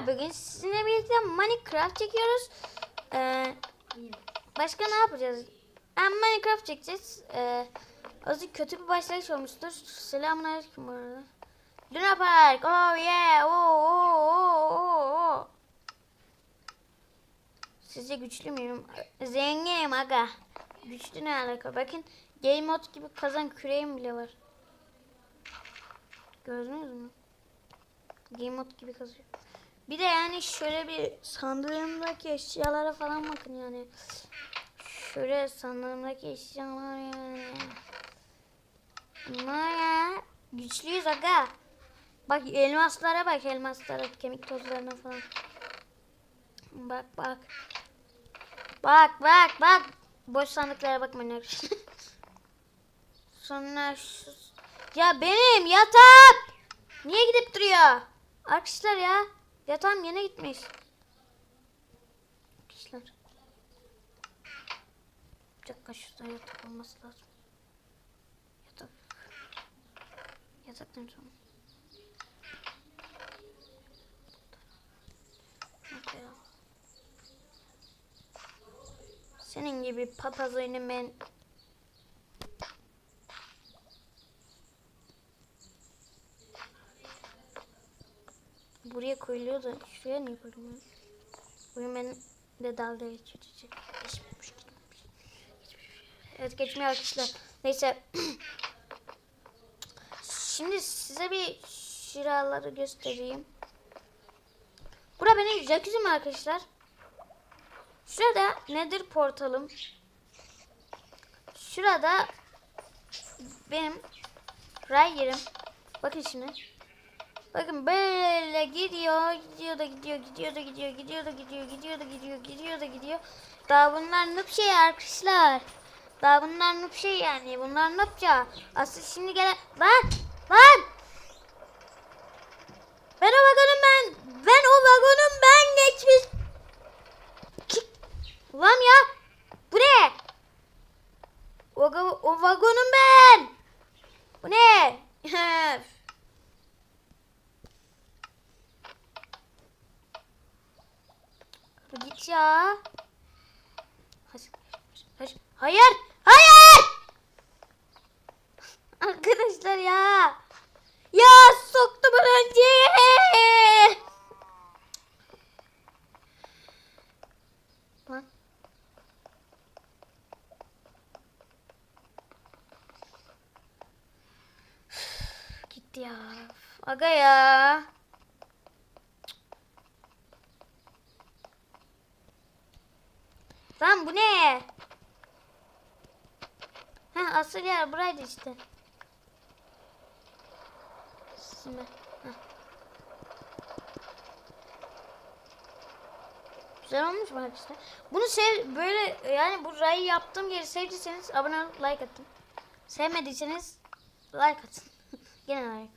arkadaşlar bugün sizinle birlikte Minecraft çekiyoruz. Ee, başka ne yapacağız? Yani Minecraft çekeceğiz. Ee, azıcık kötü bir başlangıç olmuştur. Selamünaleyküm bu arada. Luna Park. Oh yeah. Oh, oh, oh, oh, oh. Sizce güçlü müyüm? Zenginim aga. Güçlü ne alaka? Bakın Game Mode gibi kazan küreğim bile var. Gördünüz mü? Game mode gibi kazıyor. Bir de yani şöyle bir sandığımdaki eşyalara falan bakın yani. Şöyle sandığımdaki eşyalar yani. Bunlar ya. Güçlüyüz aga. Bak elmaslara bak elmaslara. Kemik tozlarına falan. Bak bak. Bak bak bak. Boş sandıklara bakmayın arkadaşlar. Sonra. Ya benim yatağım. Niye gidip duruyor? Arkadaşlar ya. Yatağım yine gitmiş. Arkadaşlar. Bir dakika şurada yatak olması lazım. Yatak. Yatak? Nerede ya? Senin gibi papaz oyunu ben buraya koyuluyor da şuraya niye koyulmuyor? Bugün ben de dalga geçecek. Geçmemiş. Evet geçmiyor arkadaşlar. Neyse. Şimdi size bir şiraları göstereyim. Bura benim jacuzzi'm arkadaşlar. Şurada nedir portalım? Şurada benim ray yerim. Bakın şimdi. Bakın böyle gidiyor, gidiyor da gidiyor, gidiyor da gidiyor, gidiyor da gidiyor, gidiyor da gidiyor, gidiyor da gidiyor. Daha bunlar noob şey arkadaşlar. Daha bunlar noob şey yani. Bunlar noobça. Asıl şimdi gelen... Lan! Lan! Ben o vagonum ben. Ben o vagonum ben geçmiş. Ki- Ulan ya. Bu ne? O, ga- o vagonum ben. Bu ne? Git ya. Hayır. Hayır. Arkadaşlar ya. Ya soktum önce. Gitti ya. Aga ya. Lan bu ne? Ha asıl yer buraydı işte. Şimdi. Güzel olmuş mu arkadaşlar? Bunu sev böyle yani bu rayı yaptığım yeri sevdiyseniz abone olup like atın. Sevmediyseniz like atın. Gene like atın.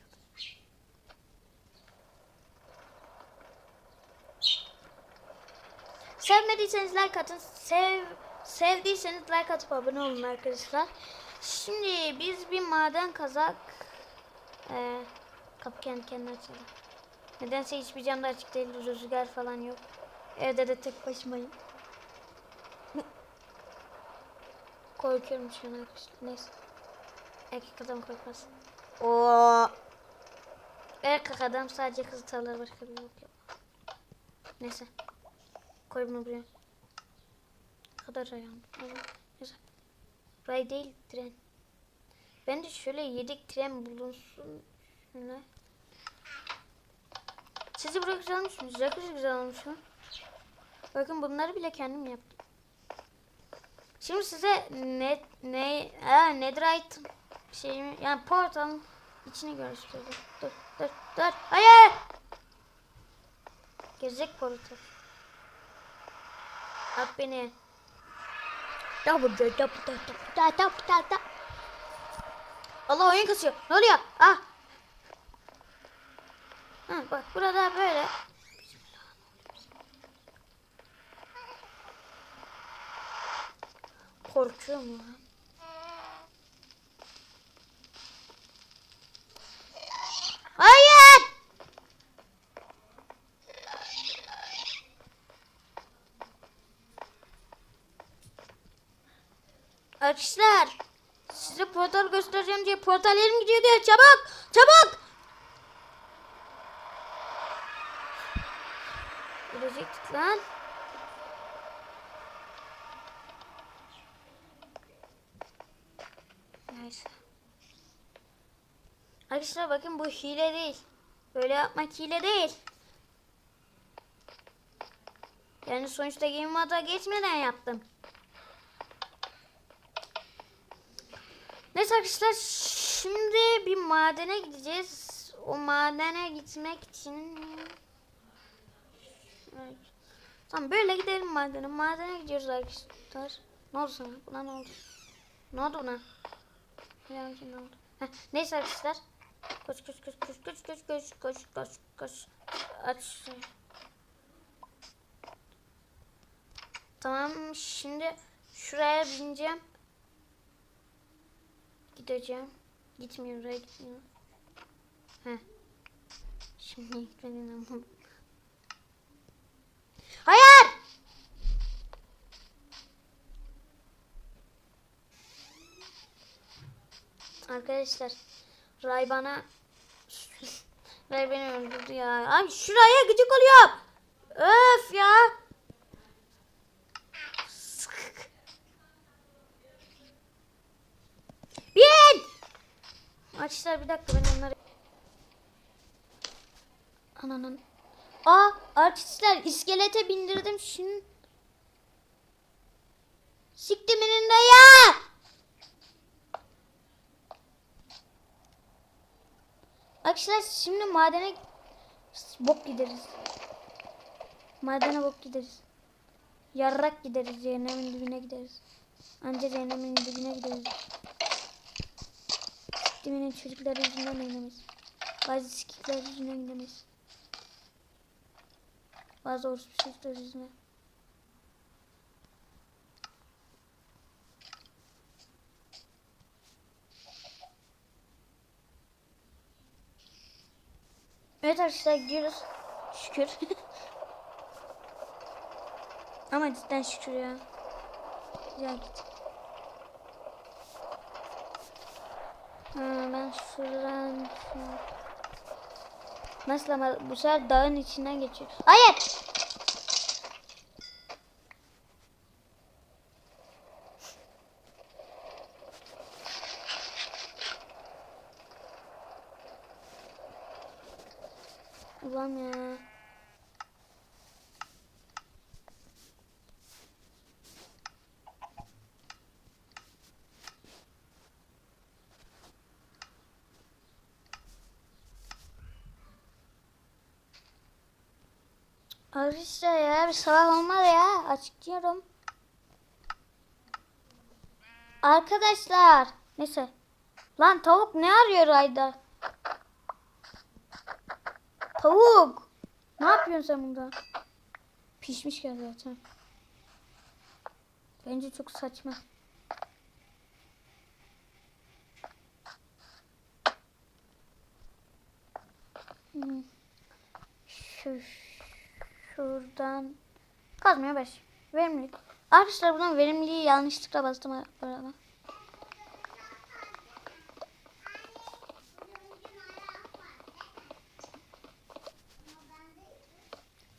Sevmediyseniz like atın. Sev sevdiyseniz like atıp abone olun arkadaşlar. Şimdi biz bir maden kazak ee, kapı kendi kendine açıldı. Nedense hiçbir camda açık değil. Rüzgar falan yok. Evde de tek başımayım. Korkuyorum şu an. Neyse. Erkek adam korkmaz. Oo. Erkek adam sadece kızı tavlar başka bir yok. yok. Neyse. Koy bunu buraya. Ne kadar ayağım. Neyse. Ray değil tren. Ben de şöyle yedek tren bulunsun. Şöyle. Sizi güzel olmuş mu? Jacuzzi güzel olmuş mu? Bakın bunları bile kendim yaptım. Şimdi size ne ne aa, netherite şeyimi yani portalın içini göstereceğim. Dur dur dur. Hayır. Gezecek portal. At beni. Allah oyun kasıyor. Ne oluyor? Ah. Ha, bak burada böyle. Korkuyorum lan. Hayır. Arkadaşlar size portal göstereceğim diye portal yerim gidiyor diyor. Çabuk! Çabuk! Ölecektik lan. Neyse. Arkadaşlar bakın bu hile değil. Böyle yapmak hile değil. Yani sonuçta game moda geçmeden yaptım. Neyse arkadaşlar şimdi bir madene gideceğiz. O madene gitmek için Evet. Tamam böyle gidelim madene. Madene gidiyoruz arkadaşlar. Ne oldu sana? Buna ne oldu? Ne oldu buna? Bilmiyorum ki ne oldu. Heh, neyse arkadaşlar. Koş koş koş koş koş koş koş koş koş koş. Aç. Tamam şimdi şuraya bineceğim. Gideceğim. Gitmiyor oraya gitmiyor. Heh. Şimdi gitmedin ama. Hayır! Arkadaşlar Ray bana Ray beni öldürdü ya. Abi şuraya gıcık oluyor. Öf ya. Arkadaşlar bir dakika ben onları Ananın. Aa arkadaşlar iskelete bindirdim şimdi. Siktiminin ya. Arkadaşlar şimdi madene bok gideriz. Madene bok gideriz. Yarrak gideriz. Cehennemin dibine gideriz. Anca cehennemin dibine gideriz. Siktiminin çocukları yüzünden oynamayız. Bazı sikikler yüzünden gidemeyiz. Bazı orospu çocuklar yüzünden. Evet arkadaşlar gidiyoruz. Şükür. Ama cidden şükür ya. Güzel git. Ha, ben şuradan- Nasıl ama bu sefer dağın içinden geçiyor. Hayır. Ulan ya. Arkadaşlar ya bir sabah olmadı ya açıklıyorum. Arkadaşlar neyse. Lan tavuk ne arıyor ayda? Tavuk. Ne yapıyorsun sen burada? Pişmiş gel zaten. Bence çok saçma. Hmm. Şu şuradan kazmaya baş. Verimlilik. Arkadaşlar buradan verimliliği yanlışlıkla bastım arada.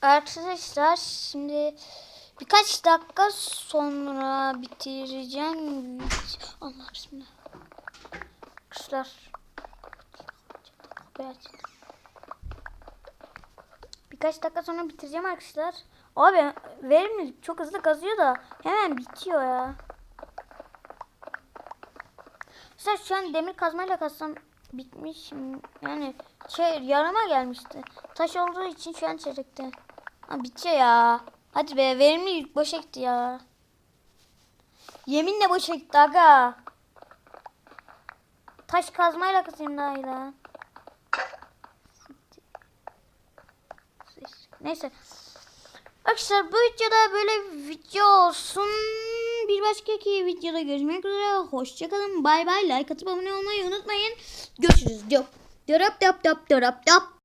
Arkadaşlar şimdi birkaç dakika sonra bitireceğim. Allah bismillah. Arkadaşlar. Evet. Birkaç dakika sonra bitireceğim arkadaşlar. Abi verimlilik çok hızlı kazıyor da hemen bitiyor ya. Mesela şu an demir kazmayla kazsam bitmiş. Yani şey yarıma gelmişti. Taş olduğu için şu an çeyrekte. Ha bitiyor ya. Hadi be verimlilik boşa gitti ya. Yeminle boşa gitti aga. Taş kazmayla kazayım daha iyi lan. Neyse. Arkadaşlar bu videoda böyle video olsun. Bir başka videoda görüşmek üzere. Hoşçakalın. Bay bay. Like atıp abone olmayı unutmayın. Görüşürüz. Dop. Dop dop dop dop dop.